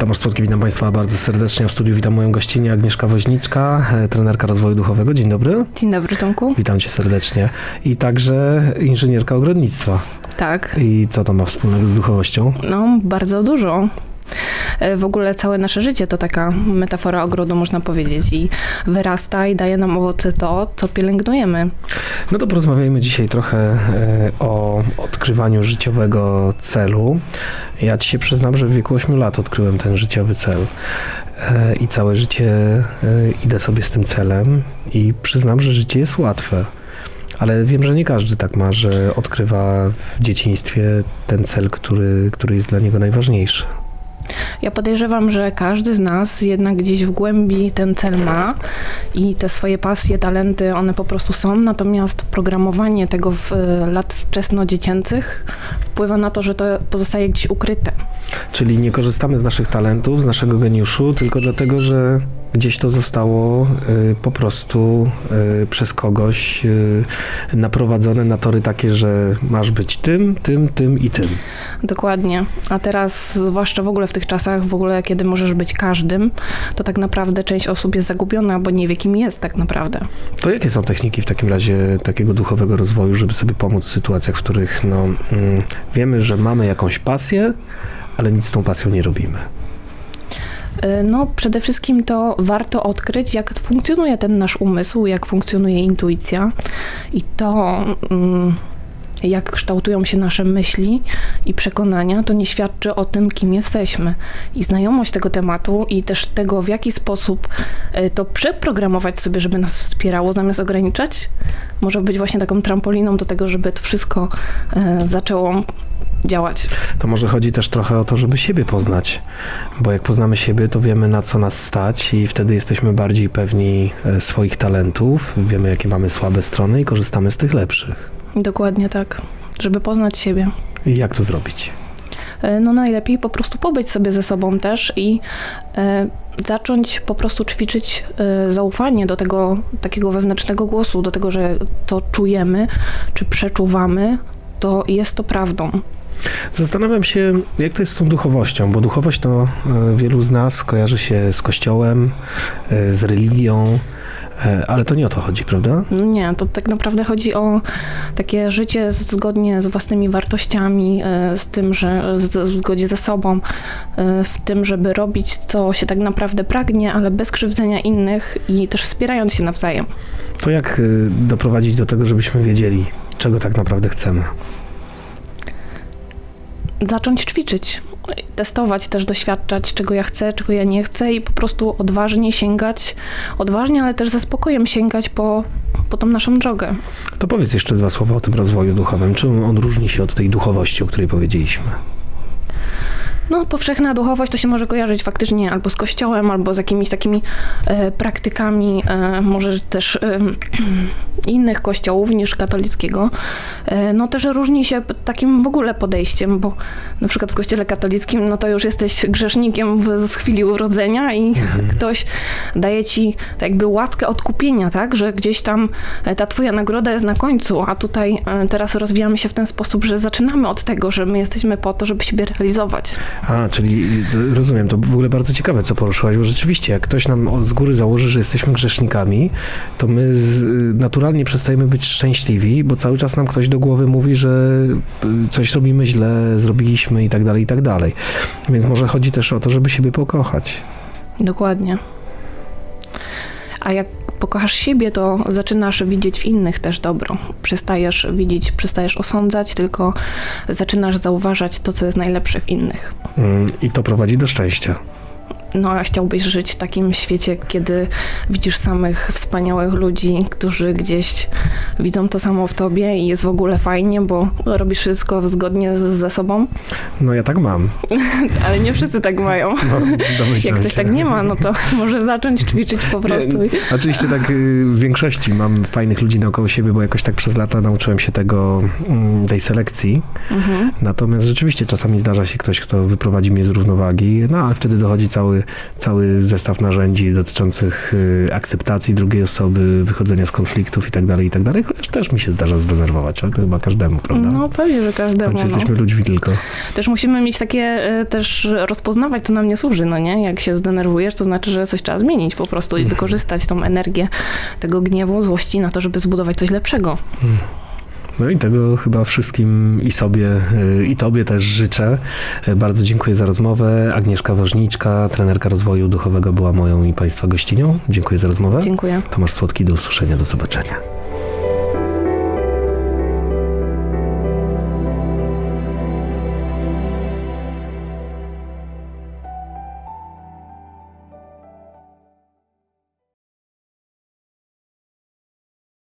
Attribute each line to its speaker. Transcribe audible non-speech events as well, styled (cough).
Speaker 1: Tomasz Słodki, witam Państwa bardzo serdecznie. W studiu witam moją gościnę Agnieszka Woźniczka, e, trenerka rozwoju duchowego. Dzień dobry.
Speaker 2: Dzień dobry, Tomku.
Speaker 1: Witam Cię serdecznie. I także inżynierka ogrodnictwa.
Speaker 2: Tak,
Speaker 1: I co to ma wspólnego z duchowością?
Speaker 2: no bardzo dużo. E, W ogóle całe nasze życie to taka metafora ogrodu, można powiedzieć, i wyrasta i daje nam owoce to, co pielęgnujemy.
Speaker 1: No to porozmawiajmy dzisiaj trochę e, o odkrywaniu życiowego celu. Ja Ci się przyznam, że w wieku 8 lat odkryłem ten życiowy cel. E, I całe życie e, idę sobie z tym celem i przyznam, że życie jest łatwe. Ale wiem, że nie każdy tak ma, że odkrywa w dzieciństwie ten cel, który, który jest dla niego najważniejszy.
Speaker 2: Ja podejrzewam, że każdy z nas jednak gdzieś w głębi ten cel ma i te swoje pasje, talenty, one po prostu są, natomiast programowanie tego w e, lat wczesnodziecięcych wpływa na to, że to pozostaje gdzieś ukryte.
Speaker 1: Czyli nie korzystamy z naszych talentów, z naszego geniuszu, tylko dlatego, że gdzieś to zostało y, po prostu y, przez kogoś y, naprowadzone na tory takie, że masz być tym, tym, tym i tym.
Speaker 2: Dokładnie. A teraz, zwłaszcza w ogóle w tych czasach, w ogóle kiedy możesz być każdym, to tak naprawdę część osób jest zagubiona, bo nie wie, kim jest tak naprawdę.
Speaker 1: To jakie są techniki w takim razie takiego duchowego rozwoju, żeby sobie pomóc w sytuacjach, w których no, mm, wiemy, że mamy jakąś pasję, ale nic z tą pasją nie robimy?
Speaker 2: Y, No, przede wszystkim to warto odkryć, jak funkcjonuje ten nasz umysł, jak funkcjonuje intuicja i to, mm, jak kształtują się nasze myśli i przekonania, to nie świadczy o tym, kim jesteśmy. I znajomość tego tematu i też tego, w jaki sposób y, to przeprogramować sobie, żeby nas wspierało, zamiast ograniczać, może być właśnie taką trampoliną do tego, żeby to wszystko y, zaczęło działać.
Speaker 1: To może chodzi też trochę o to, żeby siebie poznać, bo jak poznamy siebie, to wiemy na co nas stać i wtedy jesteśmy bardziej pewni e, swoich talentów, wiemy jakie mamy słabe strony i korzystamy z tych lepszych.
Speaker 2: Dokładnie tak. Żeby poznać siebie.
Speaker 1: I jak to zrobić?
Speaker 2: E, no najlepiej po prostu pobyć sobie ze sobą też i e, zacząć po prostu ćwiczyć zaufanie do tego takiego wewnętrznego głosu, do tego, że to czujemy, czy przeczuwamy, to jest to prawdą.
Speaker 1: Zastanawiam się, jak to jest z tą duchowością, bo duchowość to e, wielu z nas kojarzy się z kościołem, e, z religią, e, ale to nie o to chodzi, prawda?
Speaker 2: Nie, to tak naprawdę chodzi o takie życie zgodnie z własnymi wartościami, z tym, że w zgodzie ze sobą, w tym, żeby robić, co się tak naprawdę pragnie, ale bez krzywdzenia innych i też wspierając się nawzajem.
Speaker 1: To jak doprowadzić do tego, żebyśmy wiedzieli, czego tak naprawdę chcemy?
Speaker 2: Zacząć ćwiczyć, testować, też doświadczać, czego ja chcę, czego ja nie chcę i po prostu odważnie sięgać, odważnie, ale też ze spokojem sięgać po, po tą naszą drogę.
Speaker 1: To powiedz jeszcze dwa słowa o tym rozwoju duchowym. Czym on różni się od tej duchowości, o której powiedzieliśmy?
Speaker 2: No, powszechna duchowość to się może kojarzyć faktycznie albo z kościołem, albo z jakimiś takimi e, praktykami, e, może też e, (clears throat) innych kościołów niż katolickiego. E, no też różni się takim w ogóle podejściem, bo na przykład w kościele katolickim, no to już jesteś grzesznikiem w, z chwili urodzenia i (laughs) ktoś daje ci jakby łaskę odkupienia, tak, że gdzieś tam e, ta twoja nagroda jest na końcu, a tutaj e, teraz rozwijamy się w ten sposób, że zaczynamy od tego, że my jesteśmy po to, żeby siebie realizować.
Speaker 1: A, czyli y, rozumiem, to w ogóle bardzo ciekawe, co poruszyłaś, bo rzeczywiście, jak ktoś nam z góry założy, że jesteśmy grzesznikami, to my z, y, naturalnie przestajemy być szczęśliwi, bo cały czas nam ktoś do głowy mówi, że y, coś robimy źle, zrobiliśmy i tak dalej, i tak dalej. Więc może chodzi też o to, żeby siebie pokochać.
Speaker 2: Dokładnie. A jak pokochasz siebie, to zaczynasz widzieć w innych też dobro. Przestajesz widzieć, przestajesz osądzać, tylko zaczynasz zauważać to, co jest najlepsze w innych.
Speaker 1: Mm, I to prowadzi do szczęścia.
Speaker 2: No, a chciałbyś żyć w takim świecie, kiedy widzisz samych wspaniałych ludzi, którzy gdzieś widzą to samo w tobie i jest w ogóle fajnie, bo robisz wszystko zgodnie z, ze sobą,
Speaker 1: No ja tak mam. (laughs)
Speaker 2: ale nie wszyscy tak mają.
Speaker 1: No,
Speaker 2: Jak ktoś
Speaker 1: się.
Speaker 2: tak nie ma, no to (laughs) może zacząć ćwiczyć po prostu.
Speaker 1: Nie, Oczywiście tak y, w większości mam fajnych ludzi naokoło siebie, bo jakoś tak przez lata nauczyłem się tego, mm, tej selekcji.
Speaker 2: Mhm.
Speaker 1: Natomiast rzeczywiście czasami zdarza się ktoś, kto wyprowadzi mnie z równowagi, no ale wtedy dochodzi cały cały, cały zestaw narzędzi dotyczących y, akceptacji drugiej osoby, wychodzenia z konfliktów i tak dalej, i tak dalej. Chociaż też mi się zdarza zdenerwować, ale to chyba każdemu, prawda?
Speaker 2: No pewnie, że każdemu.
Speaker 1: końcu
Speaker 2: No.
Speaker 1: jesteśmy ludźmi tylko.
Speaker 2: Też musimy mieć takie, e, też rozpoznawać, co nam nie służy, no nie? Jak się zdenerwujesz, to znaczy, że coś trzeba zmienić po prostu i
Speaker 1: Mhm.
Speaker 2: wykorzystać tą energię tego gniewu, złości na to, żeby zbudować coś lepszego.
Speaker 1: No i tego chyba wszystkim i sobie, y, i tobie też życzę. Y, Bardzo dziękuję za rozmowę. Agnieszka Wożniczka, trenerka rozwoju duchowego była moją i państwa gościnią. Dziękuję za rozmowę.
Speaker 2: Dziękuję.
Speaker 1: Tomasz Słodki, do usłyszenia, do zobaczenia.